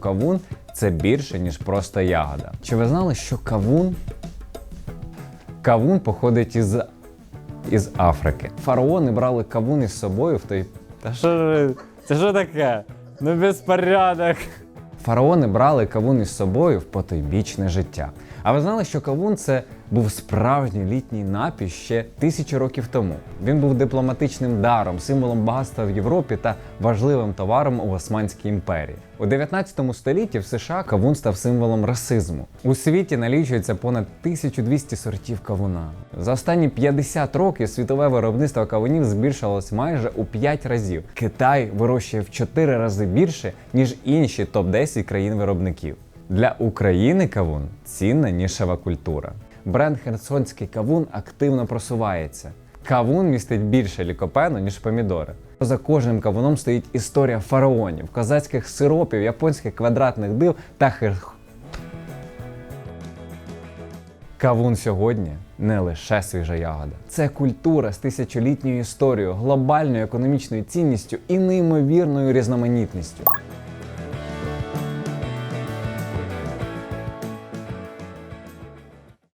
Кавун це більше, ніж просто ягода. Чи ви знали, що кавун? Кавун походить із, із Африки. Фараони брали кавун із собою в той. Та що це що таке? Ну безпорядок. Фараони брали кавун із собою в потойбічне життя. А ви знали, що кавун це був справжній літній напій ще тисячі років тому. Він був дипломатичним даром, символом багатства в Європі та важливим товаром у Османській імперії. У 19 столітті в США кавун став символом расизму. У світі налічується понад 1200 сортів кавуна. За останні 50 років світове виробництво кавунів збільшилось майже у 5 разів. Китай вирощує в 4 рази більше, ніж інші топ-10 країн-виробників. Для України кавун цінна нішева культура. Бренд Херсонський кавун активно просувається. Кавун містить більше лікопену, ніж помідори. За кожним кавуном стоїть історія фараонів, козацьких сиропів, японських квадратних див та хер... Кавун сьогодні не лише свіжа ягода. Це культура з тисячолітньою історією, глобальною економічною цінністю і неймовірною різноманітністю.